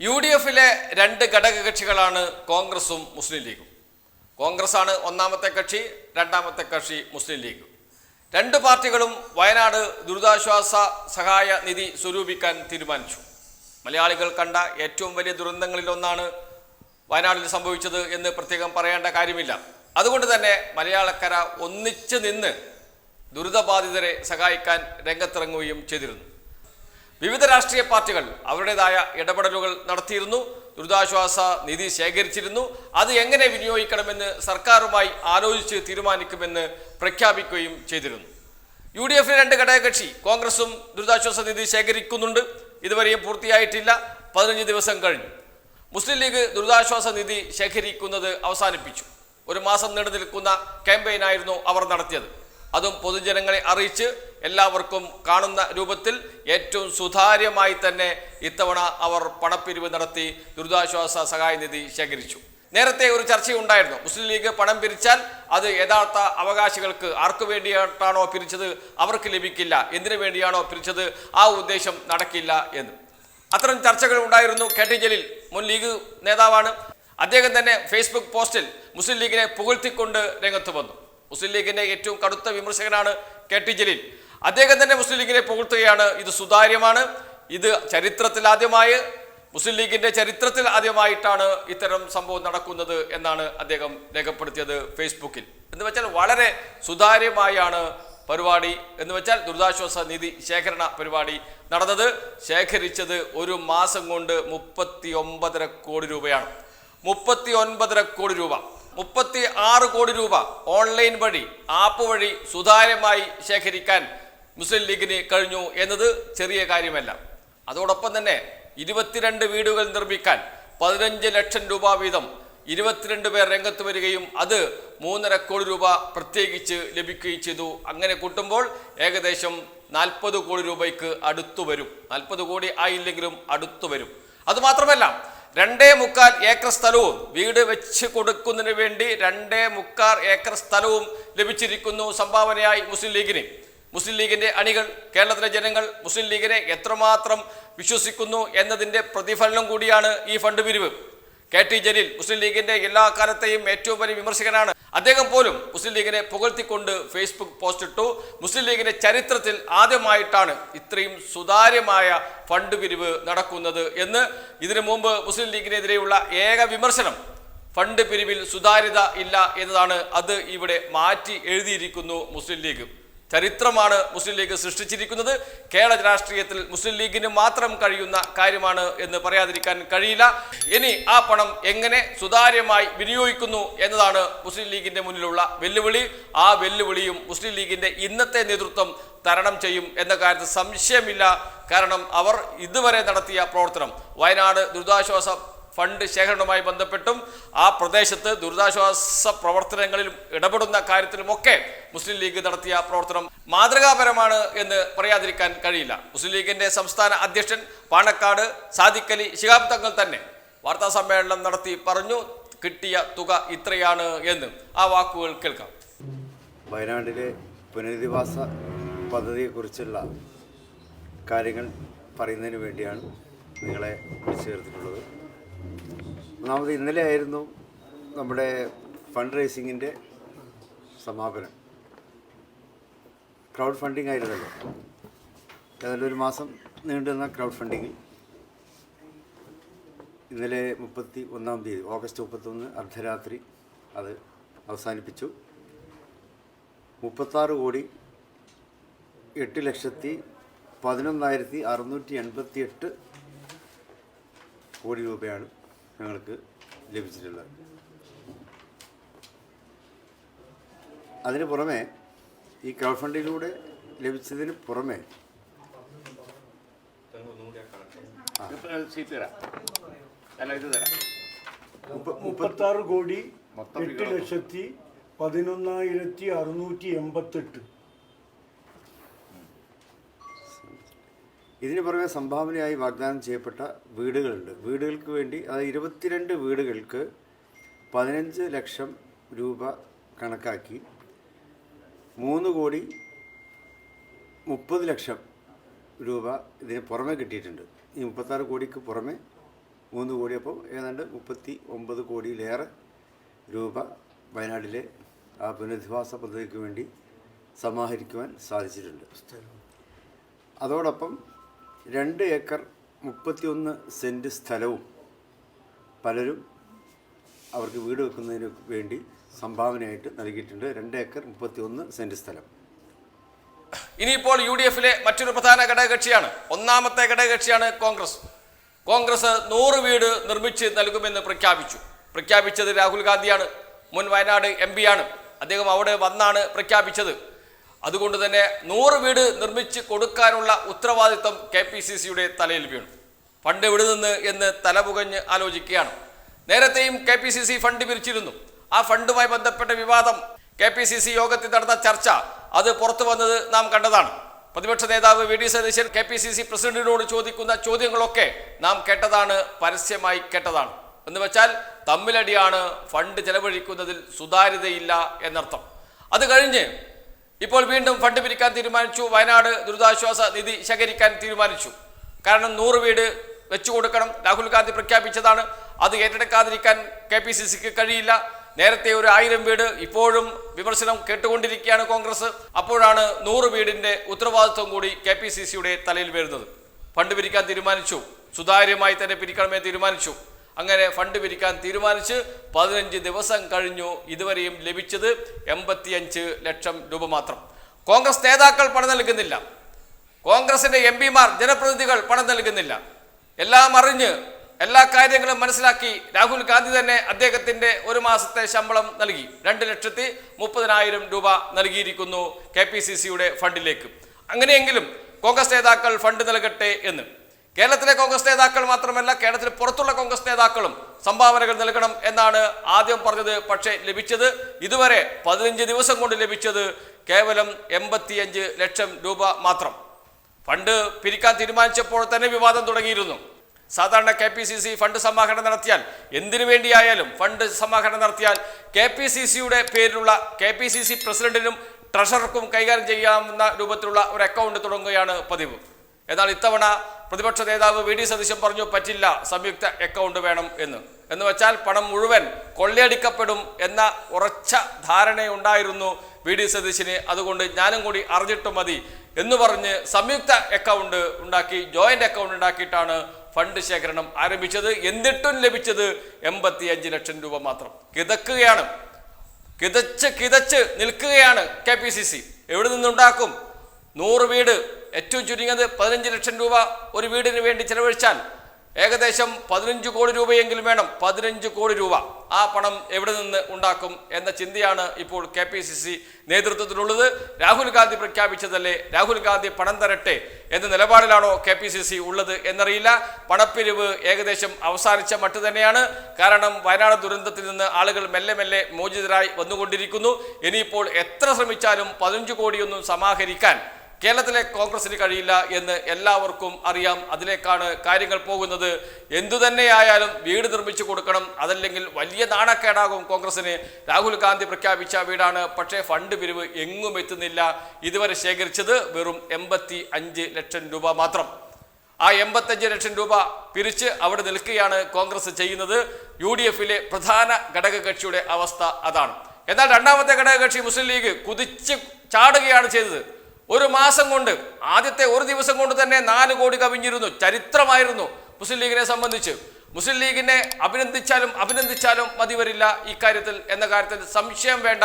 U D എഫിലെ രണ്ട് ഘടകകക്ഷികളാണ് കോൺഗ്രസും മുസ്ലിം ലീഗും. കോൺഗ്രസ് ആണ് ഒന്നാമത്തെ കക്ഷി രണ്ടാമത്തെ കക്ഷി മുസ്ലിം ലീഗ്. രണ്ട് പാർട്ടികളും വയനാട് ദുരിതാശ്വാസ സഹായ നിധി സ്വരൂപിക്കാൻ തീരുമാനിച്ചു. മലയാളികൾ കണ്ട ഏറ്റവും വലിയ ദുരന്തങ്ങളിലൊന്നാണ് വയനാടിൽ സംഭവിച്ചത് എന്ന് പ്രത്യേകം പറയേണ്ട കാര്യമില്ല. അതുകൊണ്ട് തന്നെ മലയാളക്കര ഒന്നിച്ച് നിന്ന് ദുരിതബാധിതരെ സഹായിക്കാൻ രംഗത്തിറങ്ങുകയും ചെയ്തിരുന്നു. വിവിധ രാഷ്ട്രീയ പാർട്ടികൾ അവരുടേതായ ഇടപെടലുകൾ നടത്തിയിരുന്നു. ദുരിതാശ്വാസ നിധി ശേഖരിച്ചിരുന്നു. അത് എങ്ങനെ വിനിയോഗിക്കണമെന്ന് സർക്കാരുമായി ആലോചിച്ച് തീരുമാനിക്കുമെന്ന് പ്രഖ്യാപിക്കുകയും ചെയ്തിരുന്നു. യു ഡി എഫിലെ രണ്ട് ഘടകകക്ഷി കോൺഗ്രസും ദുരിതാശ്വാസ നിധി ശേഖരിക്കുന്നുണ്ട്. ഇതുവരെയും പൂർത്തിയായിട്ടില്ല. പതിനഞ്ച് ദിവസം കഴിഞ്ഞു. മുസ്ലിം ലീഗ് ദുരിതാശ്വാസ നിധി ശേഖരിക്കുന്നത് അവസാനിപ്പിച്ചു. ഒരു മാസം നീണ്ടു നിൽക്കുന്ന ക്യാമ്പയിനായിരുന്നു അവർ നടത്തിയത്. അതും പൊതുജനങ്ങളെ അറിയിച്ച് എല്ലാവർക്കും കാണുന്ന രൂപത്തിൽ ഏറ്റവും സുതാര്യമായി തന്നെ ഇത്തവണ അവർ പണപ്പിരിവ് നടത്തി ദുരിതാശ്വാസ സഹായ നിധി ശേഖരിച്ചു. നേരത്തെ ഒരു ചർച്ചയുണ്ടായിരുന്നു മുസ്ലിം ലീഗ് പണം പിരിച്ചാൽ അത് യഥാർത്ഥ അവകാശികൾക്ക് ആർക്കു വേണ്ടിയിട്ടാണോ പിരിച്ചത്? അവർക്ക് ലഭിക്കില്ല. എന്തിനു വേണ്ടിയാണോ പിരിച്ചത്? ആ ഉദ്ദേശം നടക്കില്ല എന്ന്. അത്തരം ചർച്ചകൾ ഉണ്ടായിരുന്നു കെ ടി ജലീൽ മുൻ ലീഗ് നേതാവാണ്. അദ്ദേഹം തന്നെ ഫേസ്ബുക്ക് പോസ്റ്റിൽ മുസ്ലിം ലീഗിനെ പുകഴ്ത്തിക്കൊണ്ട് രംഗത്ത് വന്നു. മുസ്ലിം ലീഗിന്റെ ഏറ്റവും കടുത്ത വിമർശകനാണ് കെ ടി ജലീൽ. അദ്ദേഹം തന്നെ മുസ്ലിം ലീഗിനെ പുകഴ്ത്തുകയാണ്. ഇത് സുതാര്യമാണ്. ഇത് ചരിത്രത്തിൽ ആദ്യമായി മുസ്ലിം ലീഗിന്റെ ചരിത്രത്തിൽ ആദ്യമായിട്ടാണ് ഇത്തരം സംഭവം നടക്കുന്നത് എന്നാണ് അദ്ദേഹം രേഖപ്പെടുത്തിയത് ഫേസ്ബുക്കിൽ. എന്ന് വെച്ചാൽ വളരെ സുതാര്യമായാണ് പരിപാടി. എന്ന് വെച്ചാൽ ദുരിതാശ്വാസ നിധി ശേഖരണ പരിപാടി നടന്നത്. ശേഖരിച്ചത് ഒരു മാസം കൊണ്ട് മുപ്പത്തി ഒമ്പതര കോടി രൂപയാണ്. മുപ്പത്തി ഒൻപതര കോടി രൂപ. മുപ്പത്തി ആറ് കോടി രൂപ ഓൺലൈൻ വഴി ആപ്പ് വഴി സുതാര്യമായി ശേഖരിക്കാൻ മുസ്ലിം ലീഗിന് കഴിഞ്ഞു എന്നത് ചെറിയ കാര്യമല്ല. അതോടൊപ്പം തന്നെ ഇരുപത്തിരണ്ട് വീടുകൾ നിർമ്മിക്കാൻ പതിനഞ്ച് ലക്ഷം രൂപ വീതം ഇരുപത്തിരണ്ട് പേർ രംഗത്ത് വരികയും അത് മൂന്നര കോടി രൂപ പ്രത്യേകിച്ച് ലഭിക്കുകയും ചെയ്തു. അങ്ങനെ കൂട്ടുമ്പോൾ ഏകദേശം നാൽപ്പത് കോടി രൂപയ്ക്ക് അടുത്തു വരും. നാൽപ്പത് കോടി ആയില്ലെങ്കിലും അടുത്തു വരും. അതുമാത്രമല്ല രണ്ടേ മുക്കാൽ ഏക്കർ സ്ഥലവും വീട് വെച്ച് കൊടുക്കുന്നതിന് വേണ്ടി രണ്ടേ മുക്കാൽ ഏക്കർ സ്ഥലവും ലഭിച്ചിരിക്കുന്നു സംഭാവനയായി മുസ്ലിം ലീഗിന്. മുസ്ലിം ലീഗിന്റെ അണികൾ കേരളത്തിലെ ജനങ്ങൾ മുസ്ലിം ലീഗിനെ എത്രമാത്രം വിശ്വസിക്കുന്നു എന്നതിന്റെ പ്രതിഫലനം കൂടിയാണ് ഈ ഫണ്ട് പിരിവ്. കെ ടി ജലീൽ മുസ്ലിം ലീഗിന്റെ എല്ലാ കാലത്തെയും ഏറ്റവും വലിയ വിമർശകനാണ് അദ്ദേഹം പോലും മുസ്ലിം ലീഗിനെ പുകഴ്ത്തിക്കൊണ്ട് ഫേസ്ബുക്ക് പോസ്റ്റ് ഇട്ടു. മുസ്ലിം ലീഗിന്റെ ചരിത്രത്തിൽ ആദ്യമായിട്ടാണ് ഇത്രയും സുതാര്യമായ ഫണ്ട് പിരിവ് നടക്കുന്നത് എന്ന്. ഇതിനു മുമ്പ് മുസ്ലിം ലീഗിനെതിരെയുള്ള ഏക വിമർശനം ഫണ്ട് പിരിവിൽ സുതാര്യത ഇല്ല എന്നതാണ് അത് ഇവിടെ മാറ്റി എഴുതിയിരിക്കുന്നു മുസ്ലിം ലീഗ്. ചരിത്രമാണ് മുസ്ലിം ലീഗ് സൃഷ്ടിച്ചിരിക്കുന്നത്. കേരള രാഷ്ട്രീയത്തിൽ മുസ്ലിം ലീഗിന് മാത്രം കഴിയുന്ന കാര്യമാണ് എന്ന് പറയാതിരിക്കാൻ കഴിയില്ല. ഇനി ആ പണം എങ്ങനെ സുതാര്യമായി വിനിയോഗിക്കുന്നു എന്നതാണ് മുസ്ലിം ലീഗിന്റെ മുന്നിലുള്ള വെല്ലുവിളി. ആ വെല്ലുവിളിയും മുസ്ലിം ലീഗിന്റെ ഇന്നത്തെ നേതൃത്വം തരണം ചെയ്യും എന്ന കാര്യത്തിൽ സംശയമില്ല. കാരണം അവർ ഇതുവരെ നടത്തിയ പ്രവർത്തനം വയനാട് ദുരിതാശ്വാസ ഫണ്ട് ശേഖരണവുമായി ബന്ധപ്പെട്ടും ആ പ്രദേശത്ത് ദുരിതാശ്വാസ പ്രവർത്തനങ്ങളിൽ ഇടപെടുന്ന കാര്യത്തിലുമൊക്കെ മുസ്ലിം ലീഗ് നടത്തിയ പ്രവർത്തനം മാതൃകാപരമാണ് എന്ന് പറയാതിരിക്കാൻ കഴിയില്ല. മുസ്ലിം ലീഗിന്റെ സംസ്ഥാന അധ്യക്ഷൻ പാണക്കാട് സാദിഖലി ശിഹാബ് തങ്ങൾ തന്നെ വാർത്താ സമ്മേളനം നടത്തി പറഞ്ഞു കിട്ടിയ തുക ഇത്രയാണ് എന്ന് ആ വാക്കുകൾ കേൾക്കാം. വയനാട്ടിലെ പുനരധിവാസ പദ്ധതിയെക്കുറിച്ചുള്ള കാര്യങ്ങൾ പറയുന്നതിന് വേണ്ടിയാണ് നിങ്ങളെ വിളിച്ചു ചേർത്തിട്ടുള്ളത്. ഒന്നാമത് ഇന്നലെ ആയിരുന്നു നമ്മുടെ ഫണ്ട് റേസിങ്ങിന്റെ സമാപനം. ക്രൗഡ് ഫണ്ടിങ് ആയിരുന്നല്ലോ. ഏതായാലും ഒരു മാസം നീണ്ടുന്ന ക്രൗഡ് ഫണ്ടിങ്ങിൽ ഇന്നലെ മുപ്പത്തി ഒന്നാം തീയതി ഓഗസ്റ്റ് മുപ്പത്തൊന്ന് അർദ്ധരാത്രി അത് അവസാനിപ്പിച്ചു. മുപ്പത്താറ് കോടി എട്ട് ലക്ഷത്തി പതിനൊന്നായിരത്തി അറുന്നൂറ്റി എൺപത്തി എട്ട് കോടി രൂപയാണ് ഞങ്ങൾക്ക് ലഭിച്ചിട്ടുള്ളത്. അതിന് പുറമെ ഈ ക്രൗഡ് ഫണ്ടിലൂടെ ലഭിച്ചതിന് പുറമെ മുപ്പത്താറ് കോടി എട്ട് ലക്ഷത്തി പതിനൊന്നായിരത്തി അറുന്നൂറ്റി എൺപത്തെട്ട്. ഇതിന് പുറമെ സംഭാവനയായി വാഗ്ദാനം ചെയ്യപ്പെട്ട വീടുകളുണ്ട്. വീടുകൾക്ക് വേണ്ടി അതായത് ഇരുപത്തിരണ്ട് വീടുകൾക്ക് പതിനഞ്ച് ലക്ഷം രൂപ കണക്കാക്കി. മൂന്ന് കോടി മുപ്പത് ലക്ഷം രൂപ ഇതിന് പുറമെ കിട്ടിയിട്ടുണ്ട്. ഈ മുപ്പത്താറ് കോടിക്ക് പുറമെ മൂന്ന് കോടി അപ്പോൾ ഏതാണ്ട് മുപ്പത്തി ഒമ്പത് കോടിയിലേറെ രൂപ വയനാട്ടിലെ ആ പുനരധിവാസ പദ്ധതിക്ക് വേണ്ടി സമാഹരിക്കുവാൻ സാധിച്ചിട്ടുണ്ട്. അതോടൊപ്പം രണ്ട് ഏക്കർ മുപ്പത്തിയൊന്ന് സെന്റ് സ്ഥലവും പലരും അവർക്ക് വീട് വെക്കുന്നതിന് വേണ്ടി സംഭാവനയായിട്ട് നൽകിയിട്ടുണ്ട്. രണ്ട് ഏക്കർ മുപ്പത്തിയൊന്ന് സെന്റ് സ്ഥലം. ഇനിയിപ്പോൾ യു ഡി എഫിലെ മറ്റൊരു പ്രധാന ഘടകകക്ഷിയാണ്. ഒന്നാമത്തെ ഘടകകക്ഷിയാണ് കോൺഗ്രസ്. കോൺഗ്രസ് നൂറ് വീട് നിർമ്മിച്ച് നൽകുമെന്ന് പ്രഖ്യാപിച്ചു. പ്രഖ്യാപിച്ചത് രാഹുൽ ഗാന്ധിയാണ്. മുൻ വയനാട് എം ആണ്. അദ്ദേഹം അവിടെ വന്നാണ് പ്രഖ്യാപിച്ചത്. അതുകൊണ്ട് തന്നെ നൂറ് വീട് നിർമ്മിച്ച് കൊടുക്കാനുള്ള ഉത്തരവാദിത്വം കെ പി സി സിയുടെ തലയിൽ വീണു. ഫണ്ട് എവിടെ നിന്ന് എന്ന് തലപുകഞ്ഞ് ആലോചിക്കുകയാണ്. നേരത്തെയും K P C C fund പിരിച്ചിരുന്നു. ആ ഫണ്ടുമായി ബന്ധപ്പെട്ട വിവാദം കെ പി സി സി യോഗത്തിൽ നടന്ന ചർച്ച അത് പുറത്തു വന്നത് നാം കണ്ടതാണ്. പ്രതിപക്ഷ നേതാവ് V D Satheesan K P C C പ്രസിഡന്റിനോട് ചോദിക്കുന്ന ചോദ്യങ്ങളൊക്കെ നാം കേട്ടതാണ് പരസ്യമായി കേട്ടതാണ്. എന്ന് വെച്ചാൽ തമ്മിലടിയാണ് ഫണ്ട് ചെലവഴിക്കുന്നതിൽ സുതാര്യതയില്ല എന്നർത്ഥം. അത് കഴിഞ്ഞ് ഇപ്പോൾ വീണ്ടും ഫണ്ട് പിരിക്കാൻ തീരുമാനിച്ചു. വയനാട് ദുരിതാശ്വാസ നിധി ശേഖരിക്കാൻ തീരുമാനിച്ചു. കാരണം നൂറ് വീട് വെച്ചു കൊടുക്കണം. രാഹുൽ ഗാന്ധി പ്രഖ്യാപിച്ചതാണ്. അത് ഏറ്റെടുക്കാതിരിക്കാൻ കെ പി സി സിക്ക് കഴിയില്ല. നേരത്തെ ഒരു ആയിരം വീട് ഇപ്പോഴും വിമർശനം കേട്ടുകൊണ്ടിരിക്കുകയാണ് കോൺഗ്രസ്. അപ്പോഴാണ് നൂറ് വീടിന്റെ ഉത്തരവാദിത്വം കൂടി കെ പി സി സിയുടെ തലയിൽ വരുന്നത്. ഫണ്ട് പിരിക്കാൻ തീരുമാനിച്ചു. സുതാര്യമായി തന്നെ പിരിക്കണമെന്ന് തീരുമാനിച്ചു. അങ്ങനെ ഫണ്ട് പിരിക്കാൻ തീരുമാനിച്ച് പതിനഞ്ച് ദിവസം കഴിഞ്ഞു ഇതുവരെയും ലഭിച്ചത് എൺപത്തിയഞ്ച് ലക്ഷം രൂപ മാത്രം. കോൺഗ്രസ് നേതാക്കൾ പണം നൽകുന്നില്ല. കോൺഗ്രസിന്റെ എം പിമാർ ജനപ്രതിനിധികൾ പണം നൽകുന്നില്ല. എല്ലാം അറിഞ്ഞ് എല്ലാ കാര്യങ്ങളും മനസ്സിലാക്കി രാഹുൽ ഗാന്ധി തന്നെ അദ്ദേഹത്തിന്റെ ഒരു മാസത്തെ ശമ്പളം നൽകി. രണ്ട് ലക്ഷത്തി മുപ്പതിനായിരം രൂപ നൽകിയിരിക്കുന്നു കെ പി സി സിയുടെ ഫണ്ടിലേക്ക്. അങ്ങനെയെങ്കിലും കോൺഗ്രസ് നേതാക്കൾ ഫണ്ട് നൽകട്ടെ എന്ന് കേരളത്തിലെ കോൺഗ്രസ് നേതാക്കൾ മാത്രമല്ല കേരളത്തിൽ പുറത്തുള്ള കോൺഗ്രസ് നേതാക്കളും സംഭാവനകൾ നൽകണം എന്നാണ് ആദ്യം പറഞ്ഞത് പക്ഷേ ലഭിച്ചത് ഇതുവരെ പതിനഞ്ച് ദിവസം കൊണ്ട് ലഭിച്ചത് കേവലം എൺപത്തിയഞ്ച് ലക്ഷം രൂപ മാത്രം. ഫണ്ട് പിരിക്കാൻ തീരുമാനിച്ചപ്പോൾ തന്നെ വിവാദം തുടങ്ങിയിരുന്നു. സാധാരണ K P C C fund സമാഹരണം നടത്തിയാൽ എന്തിനു വേണ്ടിയായാലും ഫണ്ട് സമാഹരണം നടത്തിയാൽ കെ പി സി സിയുടെ പേരിലുള്ള കെ പി സി സി പ്രസിഡന്റിനും ട്രഷറർക്കും കൈകാര്യം ചെയ്യാവുന്ന രൂപത്തിലുള്ള ഒരു അക്കൗണ്ട് തുടങ്ങുകയാണ് പതിവ്. എന്നാൽ ഇത്തവണ പ്രതിപക്ഷ നേതാവ് വി ഡി സതീശൻ പറഞ്ഞു പറ്റില്ല സംയുക്ത അക്കൗണ്ട് വേണം എന്ന്. എന്ന് വെച്ചാൽ പണം മുഴുവൻ കൊള്ളയടിക്കപ്പെടും എന്ന ഉറച്ച ധാരണയുണ്ടായിരുന്നു വി ഡി സതീശന്. അതുകൊണ്ട് ഞാനും കൂടി അറിഞ്ഞിട്ട് മതി എന്ന് പറഞ്ഞ് സംയുക്ത അക്കൗണ്ട് ഉണ്ടാക്കി ജോയിന്റ് അക്കൗണ്ട് ഉണ്ടാക്കിയിട്ടാണ് ഫണ്ട് ശേഖരണം ആരംഭിച്ചത്. എന്നിട്ടും ലഭിച്ചത് എൺപത്തി അഞ്ച് ലക്ഷം രൂപ മാത്രം. കിതക്കുകയാണ്. കിതച്ച് കിതച്ച് നിൽക്കുകയാണ് കെ പി സി സി. എവിടെ നിന്നുണ്ടാക്കും? നൂറ് വീട് ഏറ്റവും ചുരുങ്ങിയത് പതിനഞ്ച് ലക്ഷം രൂപ ഒരു വീടിന് വേണ്ടി ചെലവഴിച്ചാൽ ഏകദേശം പതിനഞ്ച് കോടി രൂപയെങ്കിലും വേണം. പതിനഞ്ച് കോടി രൂപ. ആ പണം എവിടെ നിന്ന് ഉണ്ടാക്കും എന്ന ചിന്തയാണ് ഇപ്പോൾ കെ പി സി സി നേതൃത്വത്തിലുള്ളത്. രാഹുൽ ഗാന്ധി പ്രഖ്യാപിച്ചതല്ലേ? രാഹുൽ ഗാന്ധി പണം തരട്ടെ എന്ന നിലപാടിലാണോ കെ പി സി സി ഉള്ളത് എന്നറിയില്ല. പണപ്പിരിവ് ഏകദേശം അവസാനിച്ച മട്ട് തന്നെയാണ്. കാരണം വയനാട് ദുരന്തത്തിൽ നിന്ന് ആളുകൾ മെല്ലെ മെല്ലെ മോചിതരായി വന്നുകൊണ്ടിരിക്കുന്നു. ഇനിയിപ്പോൾ എത്ര ശ്രമിച്ചാലും പതിനഞ്ച് കോടിയൊന്നും സമാഹരിക്കാൻ കേരളത്തിലെ കോൺഗ്രസിന് കഴിയില്ല എന്ന് എല്ലാവർക്കും അറിയാം. അതിലേക്കാണ് കാര്യങ്ങൾ പോകുന്നത്. എന്തുതന്നെയായാലും വീട് നിർമ്മിച്ചു കൊടുക്കണം. അതല്ലെങ്കിൽ വലിയ നാണക്കേടാകും കോൺഗ്രസിന്. രാഹുൽ ഗാന്ധി പ്രഖ്യാപിച്ച വീടാണ്. പക്ഷേ ഫണ്ട് പിരിവ് എങ്ങും എത്തുന്നില്ല. ഇതുവരെ ശേഖരിച്ചത് വെറും എൺപത്തി ലക്ഷം രൂപ മാത്രം. ആ എൺപത്തഞ്ച് ലക്ഷം രൂപ പിരിച്ച് അവിടെ നിൽക്കുകയാണ് കോൺഗ്രസ് ചെയ്യുന്നത്. യു ഡി എഫിലെ പ്രധാന ഘടകകക്ഷിയുടെ അവസ്ഥ അതാണ്. എന്നാൽ രണ്ടാമത്തെ ഘടകകക്ഷി മുസ്ലിം ലീഗ് കുതിച്ച് ചാടുകയാണ് ചെയ്തത്. ഒരു മാസം കൊണ്ട് ആദ്യത്തെ ഒരു ദിവസം കൊണ്ട് തന്നെ നാല് കോടി കവിഞ്ഞിരുന്നു ചരിത്രമായിരുന്നു മുസ്ലിം ലീഗിനെ സംബന്ധിച്ച്. മുസ്ലിം ലീഗിനെ അഭിനന്ദിച്ചാലും അഭിനന്ദിച്ചാലും മതി വരില്ല ഇക്കാര്യത്തിൽ എന്ന കാര്യത്തിൽ സംശയം വേണ്ട.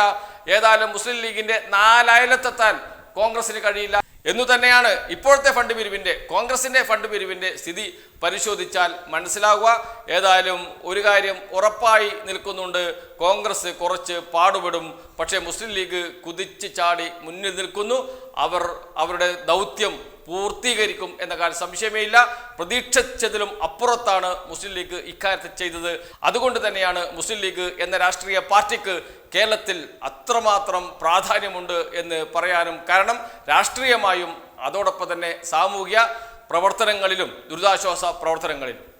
ഏതായാലും മുസ്ലിം ലീഗിന്റെ നാലയലത്തെത്താൻ കോൺഗ്രസിന് കഴിയില്ല എന്നു തന്നെയാണ് ഇപ്പോഴത്തെ ഫണ്ട് പിരിവിന്റെ കോൺഗ്രസിന്റെ ഫണ്ട് പിരിവിന്റെ സ്ഥിതി പരിശോധിച്ചാൽ മനസ്സിലാവുക. ഏതായാലും ഒരു കാര്യം ഉറപ്പായി നിൽക്കുന്നുണ്ട്. കോൺഗ്രസ് കുറച്ച് പാടുപെടും. പക്ഷേ മുസ്ലിം ലീഗ് കുതിച്ച് ചാടി മുന്നിൽ നിൽക്കുന്നു. അവർ അവരുടെ ദൗത്യം പൂർത്തീകരിക്കും എന്ന കാര്യം സംശയമേ ഇല്ല പ്രതീക്ഷിച്ചതിലും അപ്പുറത്താണ് മുസ്ലിം ലീഗ് ഇക്കാര്യത്തിൽ ചെയ്തത്. അതുകൊണ്ട് തന്നെയാണ് മുസ്ലിം ലീഗ് എന്ന രാഷ്ട്രീയ പാർട്ടിക്ക് കേരളത്തിൽ അത്രമാത്രം പ്രാധാന്യമുണ്ട് എന്ന് പറയാനും കാരണം രാഷ്ട്രീയമായും അതോടൊപ്പം തന്നെ സാമൂഹ്യ പ്രവർത്തനങ്ങളിലും ദുരിതാശ്വാസ പ്രവർത്തനങ്ങളിലും.